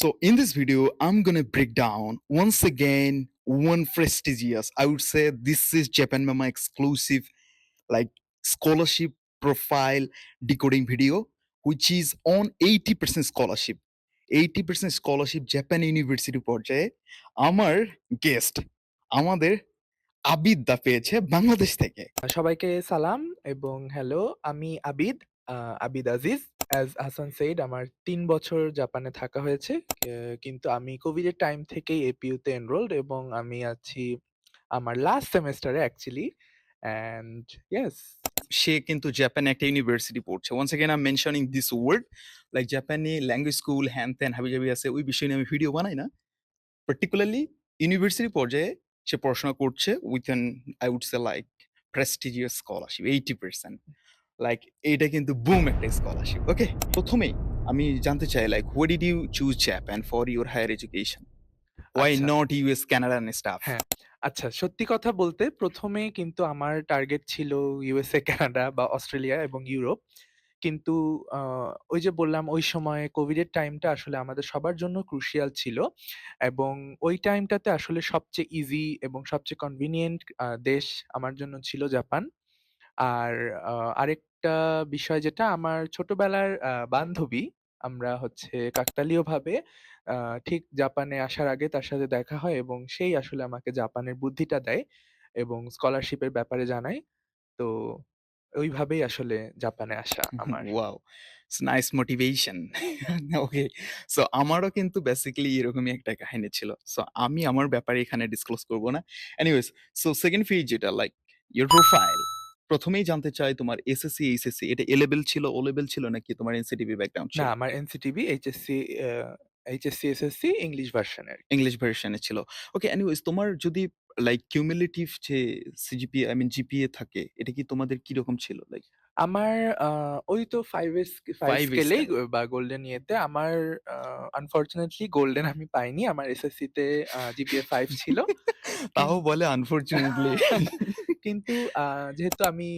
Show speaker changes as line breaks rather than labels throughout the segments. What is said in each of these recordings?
So in this video, I'm gonna break down once again one prestigious. I would say this is Japan Mama exclusive, like scholarship profile decoding video, which is on 80% scholarship. 80% scholarship Japan university পর্যায়ে আমার guest আমাদের আবিদ দা পেয়েছে বাংলাদেশ থেকে
সবাইকে সালাম এবং hello আমি Abid Abid Aziz. As Hasan said আমার তিন বছর জাপানে থাকা হয়েছে। কিন্তু আমি কোভিড এর টাইম থেকেই এপিইউতে এনরোলড এবং আমি আছি আমার লাস্ট সেমেস্টারে অ্যাকচুয়ালি অ্যান্ড ইয়েস
সে কিন্তু জাপানে একটা ইউনিভার্সিটি পড়ছে। Once again I mentioning this word like জাপানি ল্যাঙ্গুয়েজ স্কুল হ্যান ত্যান হাবিজাবি আছে, ওই বিষয় নিয়ে আমি ভিডিও বানাই না। পার্টিকুলারলি ইউনিভার্সিটি পর্যায়ে সে পড়াশোনা করছে with an I would say like prestigious scholarship eighty percent like এইটা কিন্তু বুম একটা স্কলারশিপ ওকে প্রথমেই আমি জানতে চাই like what did you choose Japan for your higher education why. Not US Canada and stuff
হ্যাঁ আচ্ছা সত্যি কথা বলতে প্রথমে কিন্তু আমার টার্গেট ছিল ইউএসএ কানাডা বা অস্ট্রেলিয়া এবং ইউরোপ কিন্তু ওই যে বললাম ওই সময়ে কোভিড এর টাইমটা আসলে আমাদের সবার জন্য ক্রুশিয়াল ছিল এবং ওই টাইমটাতে আসলে সবচেয়ে ইজি এবং সবচেয়ে কনভিনিয়েন্ট দেশ আমার জন্য ছিল জাপান আর আহ, আরেকটা বিষয় যেটা আমার ছোটবেলার বান্ধবী আমরা হচ্ছে কাকতালীয়ভাবে আহ, ঠিক জাপানে আসার আগে তার সাথে দেখা হয় এবং সেই আসলে আমাকে জাপানের বুদ্ধিটা দেয় এবং স্কলারশিপের ব্যাপারে জানায়। তো ওইভাবেই আসলে জাপানে আসা আমার।
Wow nice motivation okay so আমারও কিন্তু বেসিক্যালি এরকমই একটা কাহিনী ছিল। সো আমি আমার ব্যাপারে এখানে ডিসক্লোজ করব না। এনিওয়েজ সো সেকেন্ড ফেজ যেটা লাইক ইউর প্রোফাইল প্রথমেই জানতে চাই তোমার এসএসসি এইচএসসি এটা এ লেভেল ছিল ও লেভেল ছিল নাকি তোমার এনসিটিভি ব্যাকগ্রাউন্ড ছিল না
আমার NCTV HSC HSC SSC English ভার্সনের
ইংলিশ ভার্সনে ছিল। ওকে এনিওয়েজ তোমার যদি লাইক কিউমুলেটিভ যে সিজিপিএ আই মিন জিপিএ থাকে এটা কি তোমাদের কি রকম ছিল? লাইক
আমার আহ, ওই তো ফাইভ এর স্কেলেই
scale।
বা গোল্ডেন ইয়েতে আমার আনফরচুনেটলি গোল্ডেন আমি পাইনি। আমার এসএসসি তে জিপিএ ফাইভ ছিল।
তাও বলে আনফরচুনেটলি
কিন্তু আহ, যেহেতু আমি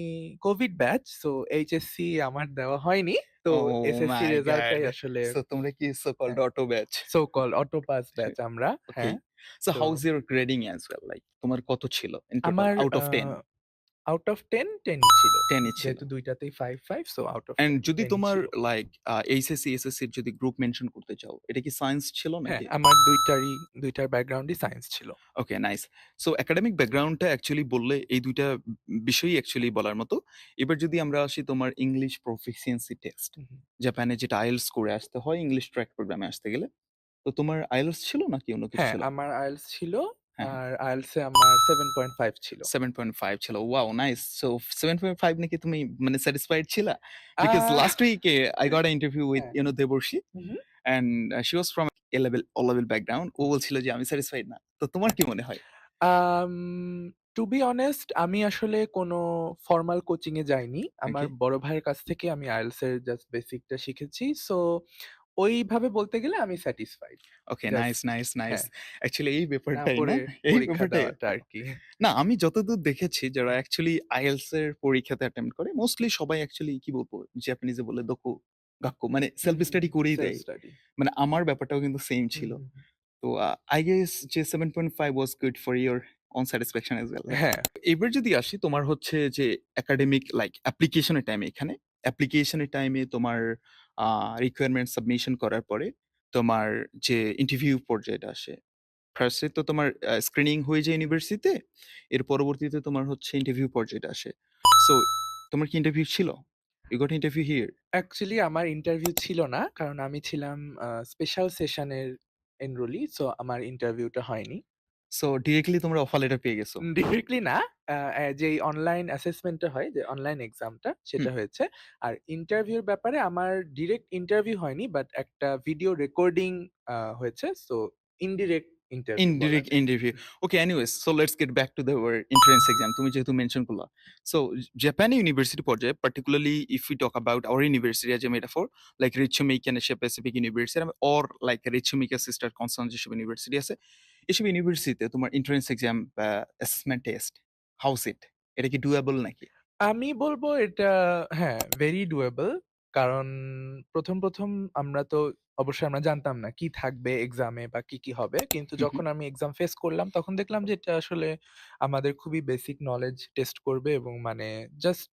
কোভিড ব্যাচ সো এইচএসসি আমার দেওয়া হয়নি। তো এসএসসি
my
রেজাল্টটাই. আসলে
সো তোমরা কি so called. Auto batch
so call auto pass batch আমরা
ওকে
হ্যাঁ।
সো
তো-
how is your grading as well like তোমার কত ছিল? ইন টোটাল
আমার
out of 10
out of ten ten ছিল।
10 ই ছিল।
যেহেতু দুইটাতেই five five so out of
and যদি তোমার লাইক এইচএসসি এসএসসি যদি গ্রুপ মেনশন করতে চাও এটা কি সায়েন্স ছিল
হ্যাঁ আমার দুইটারই দুইটার ব্যাকগ্রাউন্ডই সায়েন্স ছিল।
ওকে নাইস সো একাডেমিক ব্যাকগ্রাউন্ডটা অ্যাকচুয়ালি বললে এই দুইটা বিষয়ই অ্যাকচুয়ালি বলার মতো। এবার যদি আমরা আসি তোমার ইংলিশ প্রফিসিয়েন্সি টেস্ট জাপানে যেটা আইএলস করে আসতে হয় ইংলিশ ট্র্যাক প্রোগ্রামে আসতে গেলে। তো তোমার আইএলস ছিল নাকি অন্য কিছু
হ্যাঁ
ছিল?
আমার আইএলস ছিল। আর আইএলস এ আমার সেভেন পয়েন্ট ফাইভ ছিল।
7.5 ছিল। ওয়াও নাইস সো 7.5 নাকি তুমি মানে স্যাটিসফাইড ছিলা? I got an interview with
হ্যাঁ।
you know Deborshi
Mhm.
and uh, she was from a level O level background ও বলছিল যে আমি স্যাটিসফাইড না। তো তোমার কি মনে হয়?
টু বি অনেস্ট আমি আসলে কোনো ফর্মাল কোচিং এ যাইনি। আমার বড় ভাইয়ের কাছ থেকে আমি আইএলস এর জাস্ট বেসিকটা শিখেছি। সো ওইভাবে বলতে গেলে আমি satisfied
okay nice nice nice. Actually এই ব্যাপারটাই না? এই
পরীক্ষা
ব্যাপারটাই
আর কি
না আমি যতদূর দেখেছি যারা অ্যাকচুয়ালি আইএলস এর পরীক্ষাতে অ্যাটেম্প্ট করে মোস্টলি সবাই অ্যাকচুয়ালি কি বলব? জাপানিজে বলে দকু গাক্কু মানে সেলফ স্টাডি করেই দেয়। মানে আমার ব্যাপারটাও কিন্তু সেম ছিল। তো আই গেস যে 7.5 was good for your own satisfaction as well
হ্যাঁ।
এবার যদি আসি তোমার হচ্ছে যে একাডেমিক লাইক অ্যাপ্লিকেশনের টাইমে এখানে অ্যাপ্লিকেশনের টাইমে তোমার রিকোয়ারমেন্ট সাবমিশন করার পরে তোমার যে ইন্টারভিউ পর্যায়টা আসে ফার্স্টে তো তোমার স্ক্রিনিং হয়ে যায় ইউনিভার্সিটিতে এর পরবর্তীতে তোমার হচ্ছে ইন্টারভিউ পর্যায়টা আসে। সো তোমার কি ইন্টারভিউ ছিল? You got interview here
actually আমার ইন্টারভিউ ছিল না, কারণ আমি ছিলাম স্পেশাল সেশনের এনরোলি সো আমার ইন্টারভিউটা হয়নি।
সো ডিরেক্টলি তোমরা অফার লেটার পেয়ে গেছো।
ডিরেক্টলি না যে অনলাইন অ্যাসেসমেন্টটা হয় যে অনলাইন এক্সামটা সেটা হয়েছে। আর ইন্টারভিউর ব্যাপারে আমার ডিরেক্ট ইন্টারভিউ হয়নি বাট একটা ভিডিও রেকর্ডিং হয়েছে। So indirect interview
indirect interview okay anyways so let's get back to দেওয়ার এন্ট্রান্স এক্সাম তুমি যেহেতু মেনশন করলা। সো জাপানি ইউনিভার্সিটি পর্যায়ে particularly if you talk about our university as a metaphor like Ritsumeikan Asia Pacific University or like Ritsumeikan sister concern যেসব university আছে। এসব ইউনিভার্সিটিতে তোমার এন্ট্রান্স এক্সাম বা অ্যাসেসমেন্ট টেস্ট হাউস ইট এটা কি ডুয়েবল নাকি
আমি বলব এটা হ্যাঁ ভেরি ডুয়েবল কারণ প্রথম প্রথম আমরা তো অবশ্যই আমরা জানতাম না কি থাকবে এক্সামে বা কি, কি হবে। কিন্তু। যখন আমি এক্সাম ফেস করলাম তখন দেখলাম যে এটা আসলে আমাদের খুবই বেসিক নলেজ টেস্ট করবে এবং মানে জাস্ট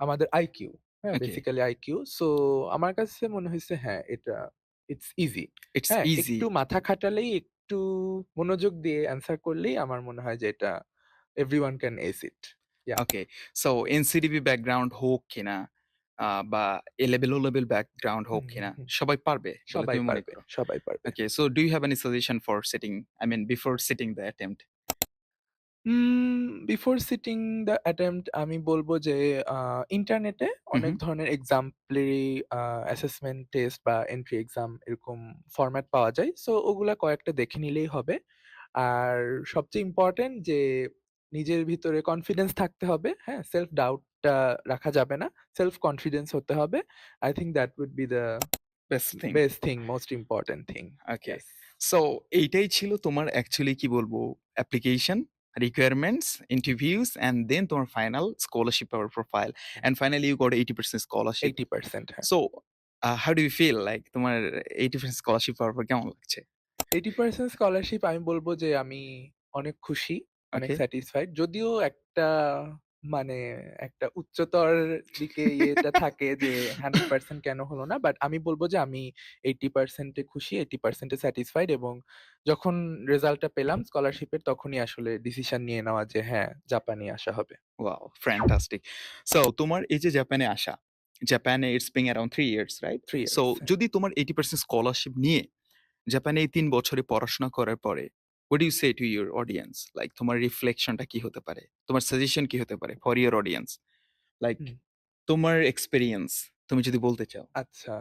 আমাদের আইকিউ, হ্যাঁ? Basically IQ. সো আমার কাছে মনে হইছে হ্যাঁ, এটা ইটস ইজি।
ইটস
হ্যাঁ?
ইজি।
একটু মাথা খাটালেই, একটু মনোযোগ দিয়ে অ্যান্সার করলেই আমার মনে হয় যে এটা everyone can ace it.
Okay. So NCTB background হোক কিনা বা A level, O level background হোক কিনা। সবাই পারবে
সবাই পারবে, সবাই পারবে।
Okay. So do you have any suggestion for sitting I mean before sitting the attempt?
Um before sitting the attempt আমি বলব যে আ ইন্টারনেটে
হু, হু।
অনেক ধরনের এক্সাম্পলারি আ অ্যাসেসমেন্ট টেস্ট বা এন্ট্রি এক্সাম এরকম ফরম্যাট পাওয়া যায়। সো ওগুলা কয়েকটা দেখে নিলেই হবে। আর সবচেয়ে ইম্পোর্টেন্ট যে নিজের ভিতরে কনফিডেন্স থাকতে হবে। হ্যাঁ? সেলফ ডাউটটা রাখা যাবে না। সেলফ কনফিডেন্স হতে হবে। I think that would be the
best thing.
Best thing, most important thing.
Okay.
Yes.
So এইটাই ছিল তোমার অ্যাকচুয়ালি কি বলব application, requirements, interviews and then তোমার final scholarship power profile and finally you got 80% scholarship.
80% হ্যাঁ।
So uh how do you feel like তোমার 80% scholarship পাওয়ার পর কেমন লাগছে?
80% স্কলারশিপ আমি বলব যে আমি অনেক খুশি, অনেক স্যাটিসফাইড। যদিও একটা মানে একটা উচ্চতর দিকে ইয়েটা থাকে যে 100% কেন হলো না? বাট আমি বলব যে আমি 80% এ খুশি, 80% এ স্যাটিসফাইড এবং যখন রেজাল্টটা পেলাম স্কলারশিপের তখনই আসলে ডিসিশন নিয়ে নেওয়া যে হ্যাঁ, জাপানে আসা হবে।
ওয়াও! ফ্যান্টাস্টিক। সো তোমার এই যে জাপানে আসা, জাপানে it's being around 3 years right?
Three
so
years.
যদি তোমার 80% স্কলারশিপ নিয়ে জাপানে এই তিন বছরে পড়াশোনা করার পরে what you say to your audience? Like তোমার রিফ্লেকশনটা কি হতে পারে? তোমার সাজেশন কি হতে পারে ফর ইউর অডিয়েন্স? লাইক তোমার এক্সপেরিয়েন্স তুমি যদি বলতে চাও।
আচ্ছা।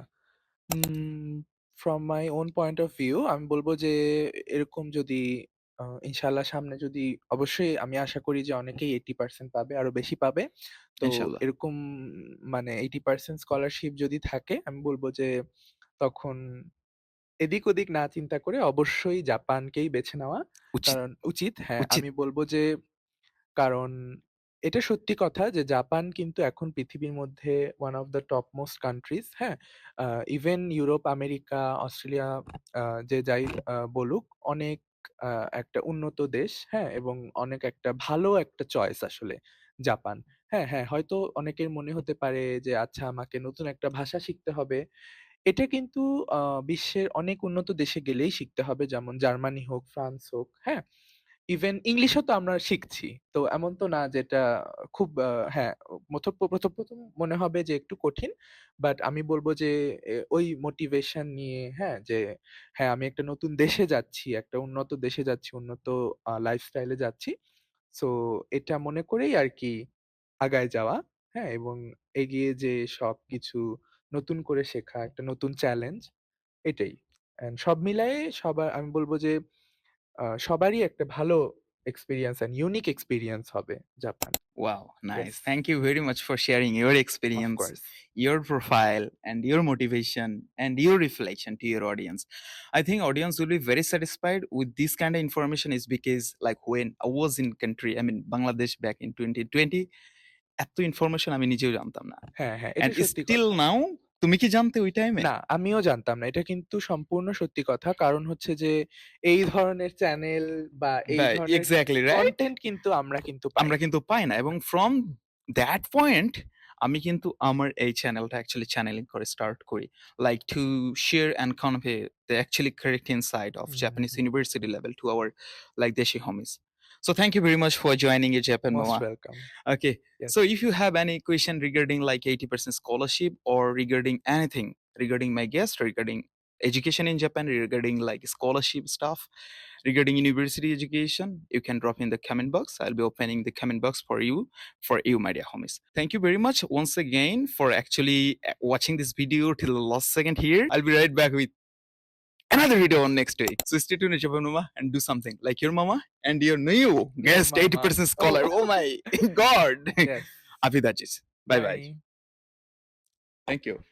From my own point of view আমি বলব যে এরকম যদি আ ইনশাআল্লাহ সামনে যদি অবশ্যই আমি আশা করি যে অনেকেই 80% পাবে, আরও বেশি পাবে। তো এরকম মানে 80% স্কলারশিপ যদি থাকে আমি বলব যে তখন এদিক ওদিক না চিন্তা করে অবশ্যই জাপানকেই বেছে নেওয়া।
উচিত,
কারণ উচিত হ্যাঁ,
উচিত।
আমি বলব যে কারণ এটা সত্যি কথা যে জাপান কিন্তু এখন পৃথিবীর মধ্যে one of the top most countries হ্যাঁ? ইভেন ইউরোপ, আমেরিকা, অস্ট্রেলিয়া আ যে যাই আ বলুক অনেক আ একটা উন্নত দেশ, হ্যাঁ? এবং অনেক একটা ভালো একটা চয়েস আসলে জাপান। হ্যাঁ, হ্যাঁ, হয়তো অনেকের মনে হতে পারে যে আচ্ছা আমাকে নতুন একটা ভাষা শিখতে হবে। এটা কিন্তু বিশ্বের অনেক উন্নত দেশে গেলেই শিখতে হবে যেমন জার্মানি হোক, ফ্রান্স হোক, হ্যাঁ? ইভেন ইংলিশও তো আমরা শিখছি। তো এমন তো না যে এটা খুব হ্যাঁ, ১ম, ১ম মনে হবে যে একটু কঠিন। বাট আমি বলব যে ওই মোটিভেশন নিয়ে হ্যাঁ, যে হ্যাঁ, আমি একটা নতুন দেশে যাচ্ছি, একটা উন্নত দেশে যাচ্ছি, উন্নত লাইফস্টাইল যাচ্ছি। সো এটা মনে করেই আরকি আগায় যাওয়া, হ্যাঁ? এবং এগিয়ে যেয়ে সবকিছু নতুন করে শেখা একটা নতুন চ্যালেঞ্জ এটাই। সব মিলাই সবার আমি বলব যে সবারই একটা ভালো এক্সপিরিয়েন্স এন্ড ইউনিক এক্সপিরিয়েন্স হবে Japan.
Wow nice thank you very much for
sharing
your
experience
your profile and your motivation and your reflection to your audience I think audience will be very satisfied with this kind information is because like when I was in country I mean Bangladesh back in twenty twenty এত information আমি নিজেও জানতাম না।
হ্যাঁ হ্যাঁ still
now তুমি কি জানতে ওই টাইমে?
না, আমিও জানতাম না। এটা কিন্তু সম্পূর্ণ সত্যি কথা। কারণ হচ্ছে যে এই ধরনের চ্যানেল বা এই ধরনের
এক্সাক্টলি রাইট?
কনটেন্ট কিন্তু আমরা কিন্তু পাই
আমরা
না।
কিন্তু পাই না এবং ফ্রম দ্যাট পয়েন্ট আমি কিন্তু আমার এই চ্যানেলটা অ্যাকচুয়ালি চ্যানেলিং করে স্টার্ট করি। Like to share and convey the actually correct insight of Japanese
hmm.
university level to our like Deshi homies. So thank you very much for joining us, Japan
Most
Mama.
welcome.
Okay.
Yes.
So if you have any question regarding like 80% scholarship or regarding anything regarding my guest, regarding education in Japan, regarding like scholarship stuff, regarding university education, you can drop in the comment box. I'll be opening the comment box for you, for you, my dear homies. Thank you very much once again for actually eh, watching this video till the last second here. I'll be right back with another video on next week. So stay tuned, Shabanuma, and do something like your mama and your new guest, 80% scholar.
Oh,
oh my God.
Yes.
Avidajis. Bye bye. Thank you.